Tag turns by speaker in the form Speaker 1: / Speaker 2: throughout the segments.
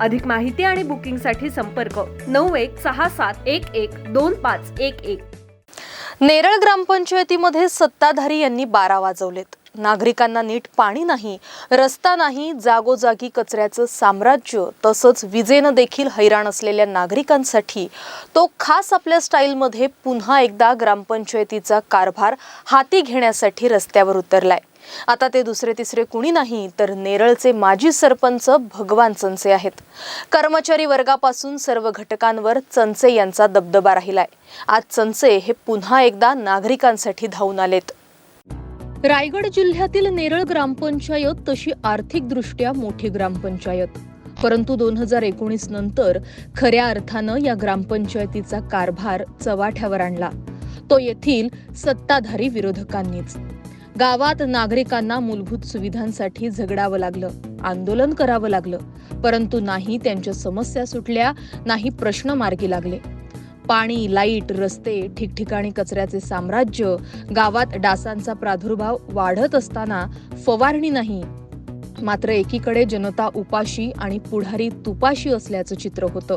Speaker 1: अधिक माहिती आणि बुकिंगसाठी संपर्क नऊ एक सहा सात एक एक दोन पाच एक एक.
Speaker 2: नेरळ ग्रामपंचायतीमध्ये सत्ताधारी यांनी बारा वाजवलेत. नागरिकांना नीट पाणी नाही रस्ता नाही जागोजागी कचऱ्याचं साम्राज्य तसंच विजेनं देखील हैराण असलेल्या नागरिकांसाठी तो खास आपल्या स्टाईलमध्ये पुन्हा एकदा ग्रामपंचायतीचा कारभार हाती घेण्यासाठी रस्त्यावर उतरलाय. आता ते दुसरे तिसरे कुणी नाही तर नेरळचे माजी सरपंच भगवान चंचे आहेत. कर्मचारी वर्गापासून सर्व घटकांवर चंचे यांचा दबदबा राहिलाय. आज चंचे हे पुन्हा एकदा नागरिकांसाठी धावून आलेत. रायगड जिल्ह्यातील नेरळ ग्रामपंचायत तशी आर्थिकदृष्ट्या मोठी ग्रामपंचायत. परंतु दोन हजार एकोणीस नंतर खऱ्या अर्थानं या ग्रामपंचायतीचा कारभार चव्हाट्यावर आणला. तो येथील सत्ताधारी विरोधकांनीच. गावात नागरिकांना मूलभूत सुविधांसाठी झगडावं लागलं आंदोलन करावं लागलं परंतु नाही त्यांच्या समस्या सुटल्या नाही प्रश्न मार्गी लागले. पाणी लाइट रस्ते ठिकठिकाणी कचऱ्याचे साम्राज्य गावात डासांचा प्रादुर्भाव वाढत असताना फवारणी नाही. मात्र एकीकडे जनता उपाशी आणि पुढारी तुपाशी असल्याचं चित्र होतं.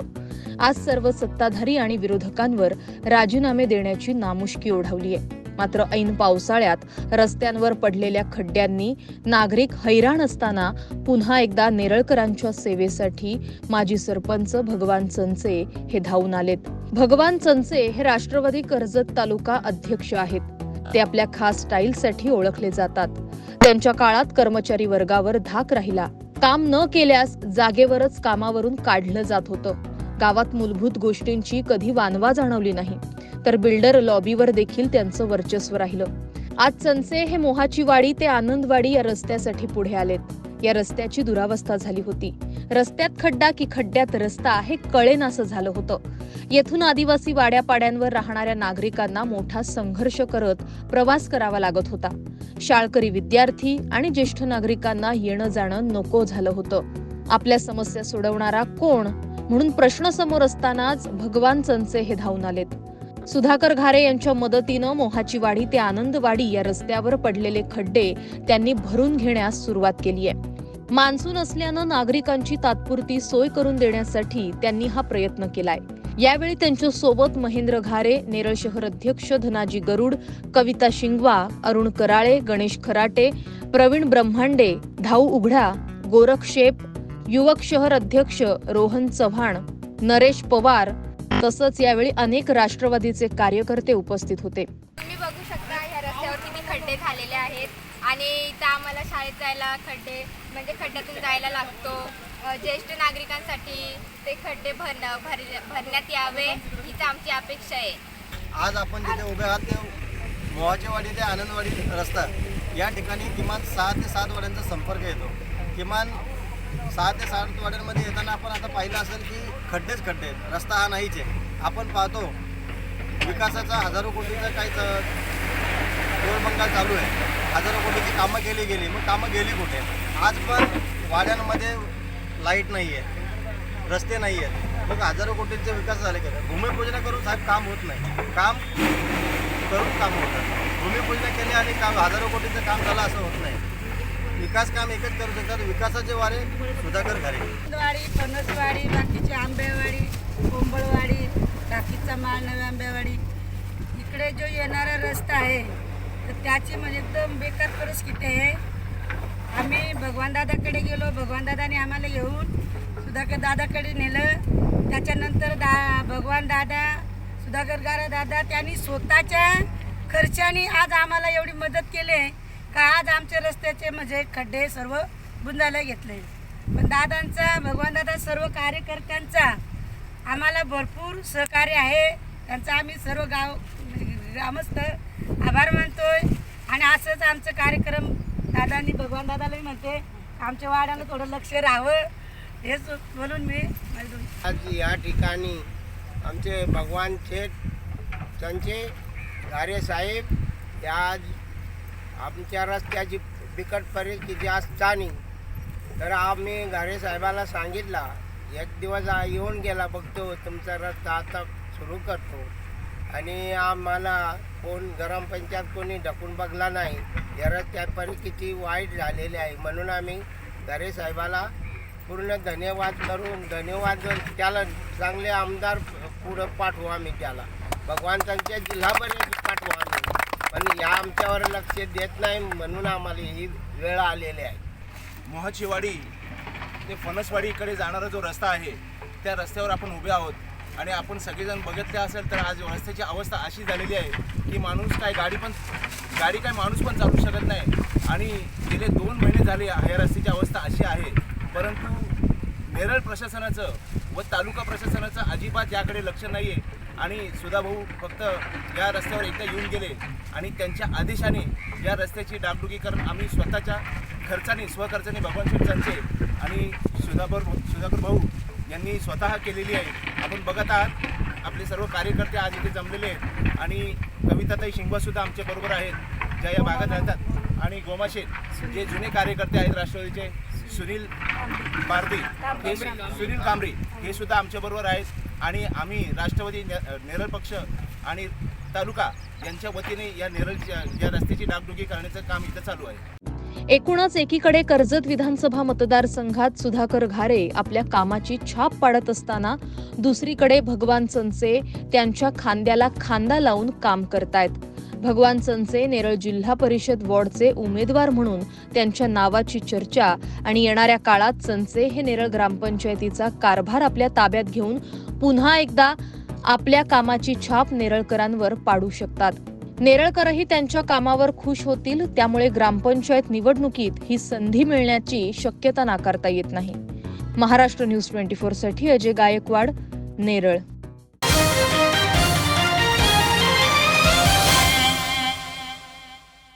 Speaker 2: आज सर्व सत्ताधारी आणि विरोधकांवर राजीनामे देण्याची नामुष्की ओढवली आहे मात्र ऐन पावसाळ्यात रस्त्यांवर पडलेल्या खड्ड्यांनी नागरिक हैराण असताना पुन्हा एकदा नेरळकरांच्या सेवेसाठी माजी सरपंच भगवान चंचे हे धावून आलेत. भगवान चंचे हे राष्ट्रवादी कर्जत तालुका अध्यक्ष आहेत. ते आपल्या खास स्टाईलसाठी ओळखले जातात. त्यांच्या काळात कर्मचारी वर्गावर धाक राहिला. काम न केल्यास जागेवरच कामावरून काढलं जात होतं. गावात मूलभूत गोष्टींची कधी वानवा जाणवली नाही. तर बिल्डर लॉबीवर देखील त्यांचं वर्चस्व राहिलं. आज चनसे हे मोहाची वाडी ते आनंदवाडी या रस्त्यासाठी पुढे आलेत. या रस्त्याची दुरावस्था झाली होती. रस्त्यात खड्डा की खड्ड्यात रस्ता हे कळेनासं झालं होतं. येथून आदिवासी वाड्यापाड्यांवर राहणाऱ्या नागरिकांना मोठा संघर्ष करत प्रवास करावा लागत होता. शाळकरी विद्यार्थी आणि ज्येष्ठ नागरिकांना येणं जाणं नको झालं होतं. आपल्या समस्या सोडवणारा कोण? म्हणून प्रश्न समोर असतानाच भगवान चंचे हे धावून आलेत. सुधाकर घारे यांच्या मदतीनं मोहाची वाडी ते आनंदवाडी या रस्त्यावर पडलेले खड्डे त्यांनी भरून घेण्यास सुरुवात केली आहे. मान्सून असल्यानं नागरिकांची तात्पुरती सोय करून देण्यासाठी त्यांनी हा प्रयत्न केलाय. यावेळी त्यांच्यासोबत महेंद्र घारे नेरळ शहर अध्यक्ष धनाजी गरुड कविता शिंगवा अरुण कराळे गणेश खराटे प्रवीण ब्रह्मांडे धाऊ उघडा गोरख शेप युवक शहर अध्यक्ष रोहन चव्हाण नरेश पवार तसंच यावेळी अनेक राष्ट्रवादीचे कार्यकर्ते उपस्थित होते.
Speaker 3: तुम्ही बघू शकता ह्या रस्त्यावर किती खड्डे झालेले आहेत आणि इथं आम्हाला शाळेत जायला खड्डे म्हणजे खड्ड्यातून जायला लागतो. ज्येष्ठ नागरिकांसाठी ते खड्डे भर भर भरण्यात यावे हीच आमची अपेक्षा आहे.
Speaker 4: आज आपण जिथे उभे आहात ते मोहाचेवाडी ते आनंदवाडी रस्ता या ठिकाणी किमान सहा ते सात वाड्यांचा संपर्क येतो. किमान सहा ते सात वाड्यांमध्ये येताना आपण आता पाहिलं असेल की खड्डेच खड्डे आहेत. रस्ता हा नाहीच आहे. आपण पाहतो विकासाचा हजारो कोटीचा काही गोरबंगा चालू आहे. हजारो कोटीची कामं केली गेली. मग कामं गेली कुठे? आज पण वाड्यांमध्ये लाइट नाही आहे रस्ते नाही आहेत मग हजारो कोटींचे विकास झाले का भूमिपूजना करून साहेब काम होत नाही. काम करून काम होतं. भूमिपूजना केली आणि काम हजारो कोटीचं काम झालं असं होत नाही. विकास काम एकच करू शकतात विकासाचे वारे सुधाकर घरे.
Speaker 5: वाडी फणसवाडी बाकीची आंबेवाडी कोंबळवाडी टाकीचा माल नवी आंबेवाडी इकडे जो येणारा रस्ता आहे तर त्याची म्हणजे एकदम बेकार परिस्थिती आहे. आम्ही भगवान दादाकडे गेलो भगवान दादाने आम्हाला येऊन सुधाकर दादाकडे नेलं. त्याच्यानंतर दा भगवान दादा सुधाकर गारा दादा त्यांनी स्वतःच्या खर्चाने आज आम्हाला एवढी मदत केली आहे. का आज आमच्या रस्त्याचे म्हणजे खड्डे सर्व बुंदायला घेतले. पण दादांचा भगवान दादा सर्व कार्यकर्त्यांचा आम्हाला भरपूर सहकार्य आहे. त्यांचा आम्ही सर्व गाव ग्रामस्थ आभार मानतोय. आणि असंच आमचं कार्यक्रम दादांनी भगवान दादालाही म्हणते आमच्या वाड्याला थोडं लक्ष राहावं. हेच म्हणून मी
Speaker 6: आज या ठिकाणी आमचे भगवान शेठ त्यांचे गारे साहेब या आज आमच्या रस्त्याची बिकट परिस्थिती असताना तर आम्ही घारे साहेबाला सांगितला एक दिवस येऊन गेला बघतो तुमचा रस्ता आता सुरू करतो. आणि आम्हाला कोण ग्रामपंचायत कोणी ढकून बघला नाही. या रस्त्या परिस्थिती वाईट झालेली आहे. म्हणून आम्ही घरे साहेबाला पूर्ण धन्यवाद करून धन्यवाद त्याला चांगले आमदार पुढं पाठवू आम्ही त्याला. भगवान त्यांच्या जिल्हापर्यंत पाठवू आम्ही. पण या आमच्यावर लक्ष देत नाही म्हणून आम्हाला ही वेळ आलेली आहे.
Speaker 7: मोहचीवाडी ते फणसवाडीकडे जाणारा जो रस्ता आहे त्या रस्त्यावर आपण उभे आहोत. आणि आपण सगळेजण बघितले असेल तर आज रस्त्याची अवस्था अशी झालेली आहे की माणूस काय गाडी पण गाडी काय माणूस पण चालू शकत नाही. आणि गेले दोन महिने झाले ह्या रस्त्याची अवस्था अशी आहे. परंतु नेरळ प्रशासनाचं व तालुका प्रशासनाचं अजिबात याकडे लक्ष नाही आहे आणि सुधाभाऊ फक्त या रस्त्यावर एकदा येऊन गेले आणि त्यांच्या आदेशाने या रस्त्याची डागडुगीकरण आम्ही स्वतःच्या खर्चाने स्वखर्चाने भगवान शेठ आणि सुधाभर सुधाकर भाऊ यांनी स्वतः केलेली आहे. आपण बघत आहात आपले सर्व कार्यकर्ते आज इथे जमलेले आहेत आणि कविताताई शिंगवासुद्धा आमच्या बरोबर आहेत ज्या या भागात राहतात. आणि गोमाशे जे जुने कार्यकर्ते आहेत राष्ट्रवादीचे सुनील बारदे हे सुनील कांबरे हे सुद्धा आमच्याबरोबर आहेत. आणि आम्ही राष्ट्रवादी नेरळ पक्ष आणि तालुका यांच्या वतीने या नेरळच्या या रस्त्याची डागडुगी करण्याचं काम इथं चालू आहे.
Speaker 2: एकूणच एकीकडे कर्जत विधानसभा मतदारसंघात सुधाकर घारे आपल्या कामाची छाप पाडत असताना दुसरीकडे भगवान संचे त्यांच्या खांद्याला खांदा लावून काम करतायत. भगवान चंचे नेरळ जिल्हा परिषद वॉर्डचे उमेदवार म्हणून त्यांच्या नावाची चर्चा आणि येणाऱ्या काळात चंचे हे नेरळ ग्रामपंचायतीचा कारभार आपल्या ताब्यात घेऊन पुन्हा एकदा आपल्या कामाची छाप नेरळकरांवर पाडू शकतात. नेरळकरही त्यांच्या कामावर खुश होतील त्यामुळे ग्रामपंचायत निवडणुकीत ही संधी मिळण्याची शक्यता नाकारता येत नाही. महाराष्ट्र न्यूज ट्वेंटी साठी अजय गायकवाड नेरळ.